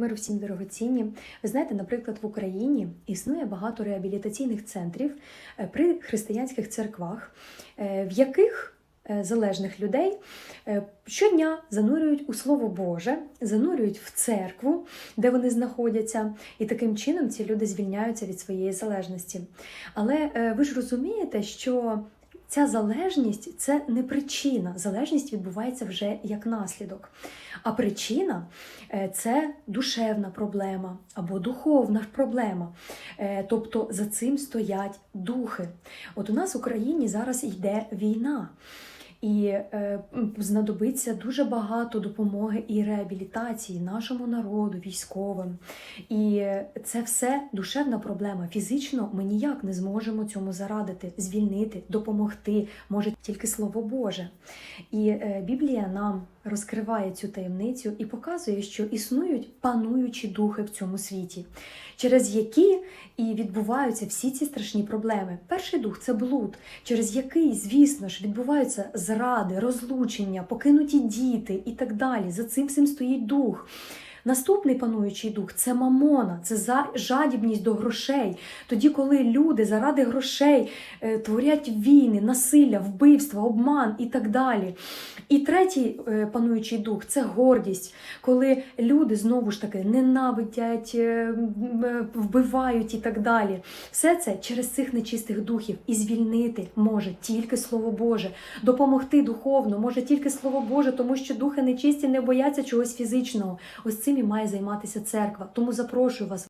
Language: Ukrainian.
Миру всім дорогоцінні. Ви знаєте, наприклад, в Україні існує багато реабілітаційних центрів е, при християнських церквах, е, в яких е, залежних людей щодня занурюють у Слово Боже, занурюють в церкву, де вони знаходяться, і таким чином ці люди звільняються від своєї залежності. Але ви ж розумієте, що Ця залежність це не причина. Залежність відбувається вже як наслідок. А причина е, це душевна проблема або духовна проблема. Е, Тобто за цим стоять духи. От у нас в Україні зараз йде війна. І е, знадобиться дуже багато допомоги і реабілітації нашому народу, військовим. І це все душевна проблема. Фізично ми ніяк не зможемо цьому зарадити, звільнити, допомогти. Може тільки Слово Боже. І е, Біблія нам розкриває цю таємницю і показує, що існують пануючі духи в цьому світі, через які і відбуваються всі ці страшні проблеми. Перший дух це блуд, через який, звісно ж, відбуваються зради, розлучення, покинуті діти і так далі. За цим всім стоїть дух. Наступний пануючий дух це мамона, це жадібність до грошей. Тоді, коли люди заради грошей е, творять війни, насилля, вбивства, обман і так далі. І третій е, пануючий дух це гордість, коли люди знову ж таки ненавидять, е, вбивають і так далі. Все це через цих нечистих духів і звільнити може тільки Слово Боже, допомогти духовно може тільки Слово Боже, тому що духи нечисті не бояться чогось фізичного. Ось цим і має займатися церква. Тому запрошую вас.